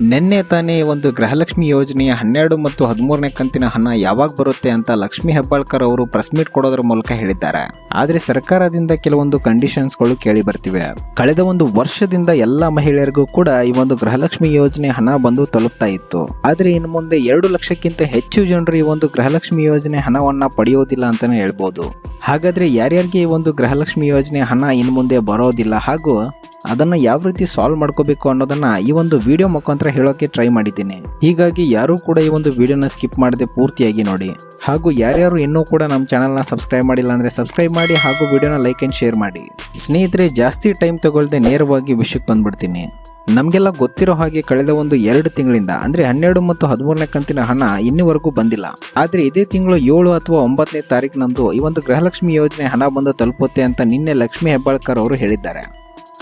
ನಿನ್ನೆ ತಾನೇ ಒಂದು ಗೃಹಲಕ್ಷ್ಮಿ ಯೋಜನೆಯ ಹನ್ನೆರಡು ಮತ್ತು ಹದಿಮೂರನೇ ಕಂತಿನ ಹಣ ಯಾವಾಗ ಬರುತ್ತೆ ಅಂತ ಲಕ್ಷ್ಮಿ ಹೆಬ್ಬಾಳ್ಕರ್ ಅವರು ಪ್ರೆಸ್ ಮೀಟ್ ಕೊಡೋದ್ರ ಮೂಲಕ ಹೇಳಿದ್ದಾರೆ. ಆದ್ರೆ ಸರ್ಕಾರದಿಂದ ಕೆಲವೊಂದು ಕಂಡೀಷನ್ಸ್ಗಳು ಕೇಳಿ ಬರ್ತಿವೆ. ಕಳೆದ ಒಂದು ವರ್ಷದಿಂದ ಎಲ್ಲ ಮಹಿಳೆಯರಿಗೂ ಕೂಡ ಈ ಒಂದು ಗೃಹಲಕ್ಷ್ಮಿ ಯೋಜನೆ ಹಣ ಬಂದು ತಲುಪ್ತಾ ಇತ್ತು. ಆದರೆ ಇನ್ನು ಮುಂದೆ ಎರಡು ಲಕ್ಷಕ್ಕಿಂತ ಹೆಚ್ಚು ಜನರು ಈ ಒಂದು ಗೃಹಲಕ್ಷ್ಮಿ ಯೋಜನೆ ಹಣವನ್ನ ಪಡೆಯೋದಿಲ್ಲ ಅಂತಾನೆ ಹೇಳ್ಬೋದು. ಹಾಗಾದ್ರೆ ಯಾರ್ಯಾರಿಗೆ ಈ ಒಂದು ಗೃಹಲಕ್ಷ್ಮಿ ಯೋಜನೆ ಹಣ ಇನ್ನು ಮುಂದೆ ಬರೋದಿಲ್ಲ ಹಾಗೂ ಅದನ್ನ ಯಾವ ರೀತಿ ಸಾಲ್ವ್ ಮಾಡ್ಕೋಬೇಕು ಅನ್ನೋದನ್ನ ಈ ಒಂದು ವಿಡಿಯೋ ಮುಖಾಂತರ ಹೇಳೋಕೆ ಟ್ರೈ ಮಾಡಿದ್ದೀನಿ. ಹೀಗಾಗಿ ಯಾರು ಕೂಡ ಈ ಒಂದು ವಿಡಿಯೋನ ಸ್ಕಿಪ್ ಮಾಡದೆ ಪೂರ್ತಿಯಾಗಿ ನೋಡಿ. ಹಾಗೂ ಯಾರ್ಯಾರು ಇನ್ನೂ ಕೂಡ ನಮ್ಮ ಚಾನಲ್ನ ಸಬ್ಸ್ಕ್ರೈಬ್ ಮಾಡಿಲ್ಲ ಅಂದ್ರೆ ಸಬ್ಸ್ಕ್ರೈಬ್ ಮಾಡಿ ಹಾಗೂ ವಿಡಿಯೋನ ಲೈಕ್ ಅಂಡ್ ಶೇರ್ ಮಾಡಿ. ಸ್ನೇಹಿತರೆ, ಜಾಸ್ತಿ ಟೈಮ್ ತಗೊಳ್ಳದೆ ನೇರವಾಗಿ ವಿಷಯಕ್ಕೆ ಬಂದ್ಬಿಡ್ತೀನಿ. ನಮಗೆಲ್ಲ ಗೊತ್ತಿರೋ ಹಾಗೆ ಕಳೆದ ಒಂದು ಎರಡು ತಿಂಗಳಿಂದ, ಅಂದ್ರೆ ಹನ್ನೆರಡು ಮತ್ತು ಹದಿಮೂರನೇ ಕಂತಿನ ಹಣ ಇನ್ನೂವರೆಗೂ ಬಂದಿಲ್ಲ. ಆದ್ರೆ ಇದೇ ತಿಂಗಳು ಏಳು ಅಥವಾ ಒಂಬತ್ತನೇ ತಾರೀಕಿನಂದು ಈ ಒಂದು ಗೃಹಲಕ್ಷ್ಮಿ ಯೋಜನೆ ಹಣ ಬಂದು ತಲುಪುತ್ತೆ ಅಂತ ನಿನ್ನೆ ಲಕ್ಷ್ಮಿ ಹೆಬ್ಬಾಳ್ಕರ್ ಅವರು ಹೇಳಿದ್ದಾರೆ.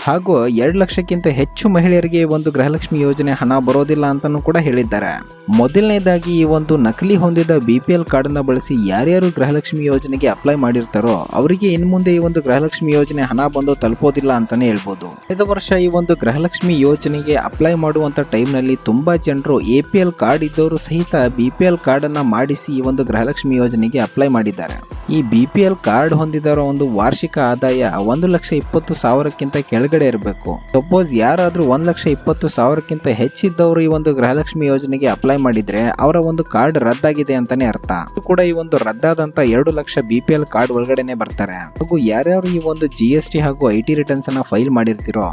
ಹಾಗೂ ಎರಡು ಲಕ್ಷಕ್ಕಿಂತ ಹೆಚ್ಚು ಮಹಿಳೆಯರಿಗೆ ಒಂದು ಗೃಹಲಕ್ಷ್ಮಿ ಯೋಜನೆ ಹಣ ಬರೋದಿಲ್ಲ ಅಂತಲೂ ಕೂಡ ಹೇಳಿದ್ದಾರೆ. ಮೊದಲನೇದಾಗಿ ಈ ಒಂದು ನಕಲಿ ಹೊಂದಿದ ಬಿ ಪಿ ಎಲ್ ಕಾರ್ಡನ್ನ ಬಳಸಿ ಯಾರ್ಯಾರು ಗೃಹಲಕ್ಷ್ಮಿ ಯೋಜನೆಗೆ ಅಪ್ಲೈ ಮಾಡಿರ್ತಾರೋ ಅವರಿಗೆ ಇನ್ನು ಮುಂದೆ ಈ ಒಂದು ಗೃಹಲಕ್ಷ್ಮಿ ಯೋಜನೆ ಹಣ ಬಂದು ತಲುಪೋದಿಲ್ಲ ಅಂತಾನೆ ಹೇಳ್ಬೋದು. ಕಳೆದ ವರ್ಷ ಈ ಒಂದು ಗೃಹಲಕ್ಷ್ಮಿ ಯೋಜನೆಗೆ ಅಪ್ಲೈ ಮಾಡುವಂತ ಟೈಮ್ನಲ್ಲಿ ತುಂಬಾ ಜನರು ಎ ಪಿ ಎಲ್ ಕಾರ್ಡ್ ಇದ್ದವರು ಸಹಿತ ಬಿ ಪಿ ಎಲ್ ಕಾರ್ಡನ್ನು ಮಾಡಿಸಿ ಈ ಒಂದು ಗೃಹಲಕ್ಷ್ಮಿ ಯೋಜನೆಗೆ ಅಪ್ಲೈ ಮಾಡಿದ್ದಾರೆ. ಈ ಬಿ ಪಿ ಎಲ್ ಕಾರ್ಡ್ ಹೊಂದಿದವರ ಒಂದು ವಾರ್ಷಿಕ ಆದಾಯ ಒಂದು ಲಕ್ಷ ಇಪ್ಪತ್ತು ಸಾವಿರಕ್ಕಿಂತ ಕೆಳಗಡೆ ಇರಬೇಕು. ಸಪೋಸ್ ಯಾರಾದರೂ ಒಂದು ಲಕ್ಷ ಇಪ್ಪತ್ತು ಸಾವಿರಕ್ಕಿಂತ ಹೆಚ್ಚಿದ್ದವರು ಈ ಒಂದು ಗೃಹಲಕ್ಷ್ಮಿ ಯೋಜನೆಗೆ ಅಪ್ಲೈ ಮಾಡಿದ್ರೆ ಅವರ ಒಂದು ಕಾರ್ಡ್ ರದ್ದಾಗಿದೆ ಅಂತಾನೆ ಅರ್ಥ. ಕೂಡ ಈ ಒಂದು ರದ್ದಾದಂತ ಎರಡು lakh B P L card ಒಳಗಡೆನೆ ಬರ್ತಾರೆ. ಹಾಗೂ ಯಾರ್ಯಾರು ಈ ಒಂದು ಜಿ ಎಸ್ ಟಿ ಹಾಗೂ ಐ ಟಿ ರಿಟರ್ನ್ಸ್ ಅನ್ನ ಫೈಲ್ ಮಾಡಿರ್ತಿರೋ,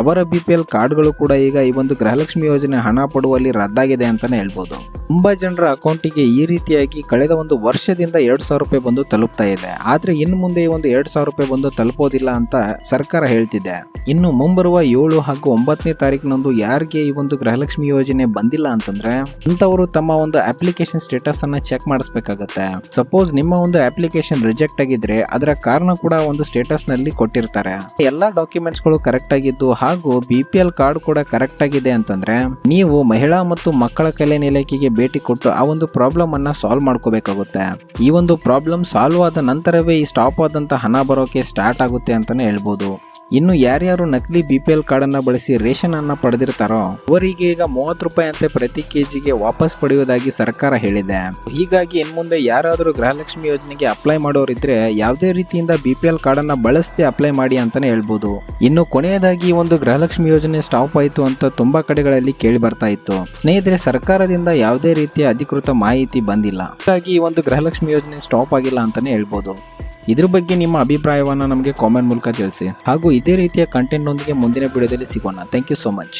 ಅವರ ಬಿ ಪಿ ಎಲ್ ಕಾರ್ಡ್ಗಳು ಕೂಡ ಈಗ ಈ ಒಂದು ಗೃಹಲಕ್ಷ್ಮಿ ಯೋಜನೆ ಹಣ ಪಡುವಲ್ಲಿ ರದ್ದಾಗಿದೆ ಅಂತಾನೆ ಹೇಳ್ಬೋದು. ತುಂಬಾ ಜನರ ಅಕೌಂಟಿಗೆ ಈ ರೀತಿಯಾಗಿ ಕಳೆದ ಒಂದು ವರ್ಷದಿಂದ ಎರಡು ಸಾವಿರ ರೂಪಾಯಿ ಬಂದು ತಲುಪ್ತಾ ಇದೆ. ಆದ್ರೆ ಇನ್ನು ಮುಂದೆ ಈ ಒಂದು ಎರಡು ಸಾವಿರ ರೂಪಾಯಿ ಬಂದು ತಲುಪೋದಿಲ್ಲ ಅಂತ ಸರ್ಕಾರ ಹೇಳ್ತಿದೆ. ಇನ್ನು ಮುಂಬರುವ ಏಳು ಹಾಗೂ ಒಂಬತ್ತನೇ ತಾರೀಕಿನಂದು ಯಾರಿಗೆ ಈ ಒಂದು ಗೃಹಲಕ್ಷ್ಮಿ ಯೋಜನೆ ಬಂದಿಲ್ಲ ಅಂತಂದ್ರೆ ಅಂತವರು ತಮ್ಮ ಒಂದು ಅಪ್ಲಿಕೇಶನ್ ಸ್ಟೇಟಸ್ ಅನ್ನ ಚೆಕ್ ಮಾಡಿಸ್ಬೇಕಾಗತ್ತೆ. ಸಪೋಸ್ ನಿಮ್ಮ ಒಂದು ಅಪ್ಲಿಕೇಶನ್ ರಿಜೆಕ್ಟ್ ಆಗಿದ್ರೆ ಅದರ ಕಾರಣ ಕೂಡ ಒಂದು ಸ್ಟೇಟಸ್ನಲ್ಲಿ ಕೊಟ್ಟಿರ್ತಾರೆ. ಎಲ್ಲಾ ಡಾಕ್ಯುಮೆಂಟ್ಸ್ಗಳು ಕರೆಕ್ಟ್ ಆಗಿದ್ದು ಹಾಗೂ ಬಿ ಪಿ ಎಲ್ ಕಾರ್ಡ್ ಕೂಡ ಕರೆಕ್ಟ್ ಆಗಿದೆ ಅಂತಂದ್ರೆ ನೀವು ಮಹಿಳಾ ಮತ್ತು ಮಕ್ಕಳ ಕಲ್ಯಾಣ ಇಲಾಖೆಗೆ ಭೇಟಿ ಕೊಟ್ಟು ಆ ಒಂದು ಪ್ರಾಬ್ಲಮ್ ಅನ್ನ ಸಾಲ್ವ್ ಮಾಡ್ಕೋಬೇಕಾಗುತ್ತೆ. ಈ ಒಂದು ಪ್ರಾಬ್ಲಮ್ ಸಾಲ್ವ್ ಆದ ನಂತರವೇ ಈ ಸ್ಟಾಪ್ ಆದಂತ ಹಣ ಬರೋಕೆ ಸ್ಟಾರ್ಟ್ ಆಗುತ್ತೆ ಅಂತಾನೆ ಹೇಳ್ಬೋದು. ಇನ್ನು ಯಾರ್ಯಾರು ನಕಲಿ ಬಿ ಪಿ ಎಲ್ ಕಾರ್ಡ್ ಅನ್ನ ಬಳಸಿ ರೇಷನ್ ಅನ್ನ ಪಡೆದಿರ್ತಾರೋ, ಅವರಿಗೆ ಈಗ ಮೂವತ್ತು ರೂಪಾಯಿ ಅಂತೆ ಪ್ರತಿ ಕೆಜಿಗೆ ವಾಪಸ್ ಪಡೆಯುವುದಾಗಿ ಸರ್ಕಾರ ಹೇಳಿದೆ. ಹೀಗಾಗಿ ಇನ್ ಮುಂದೆ ಯಾರಾದರೂ ಗೃಹಲಕ್ಷ್ಮಿ ಯೋಜನೆಗೆ ಅಪ್ಲೈ ಮಾಡೋರಿದ್ರೆ ಯಾವುದೇ ರೀತಿಯಿಂದ ಬಿ ಪಿ ಎಲ್ ಕಾರ್ಡ್ ಅನ್ನ ಬಳಸದೆ ಅಪ್ಲೈ ಮಾಡಿ ಅಂತಾನೆ ಹೇಳ್ಬೋದು. ಇನ್ನು ಕೊನೆಯದಾಗಿ ಒಂದು ಗೃಹಲಕ್ಷ್ಮಿ ಯೋಜನೆ ಸ್ಟಾಪ್ ಆಯಿತು ಅಂತ ತುಂಬಾ ಕಡೆಗಳಲ್ಲಿ ಕೇಳಿ ಬರ್ತಾ ಇತ್ತು. ಸ್ನೇಹಿತರೆ, ಸರ್ಕಾರದಿಂದ ಯಾವುದೇ ರೀತಿಯ ಅಧಿಕೃತ ಮಾಹಿತಿ ಬಂದಿಲ್ಲ. ಹಾಗಾಗಿ ಒಂದು ಗೃಹಲಕ್ಷ್ಮಿ ಯೋಜನೆ ಸ್ಟಾಪ್ ಆಗಿಲ್ಲ ಅಂತಾನೆ ಹೇಳ್ಬೋದು. ಇದ್ರ ಬಗ್ಗೆ ನಿಮ್ಮ ಅಭಿಪ್ರಾಯವನ್ನು ನಮಗೆ ಕಾಮೆಂಟ್ ಮೂಲಕ ತಿಳಿಸಿ. ಹಾಗೂ ಇದೇ ರೀತಿಯ ಕಂಟೆಂಟ್ನೊಂದಿಗೆ ಮುಂದಿನ ವಿಡಿಯೋದಲ್ಲಿ ಸಿಗೋಣ. Thank you so much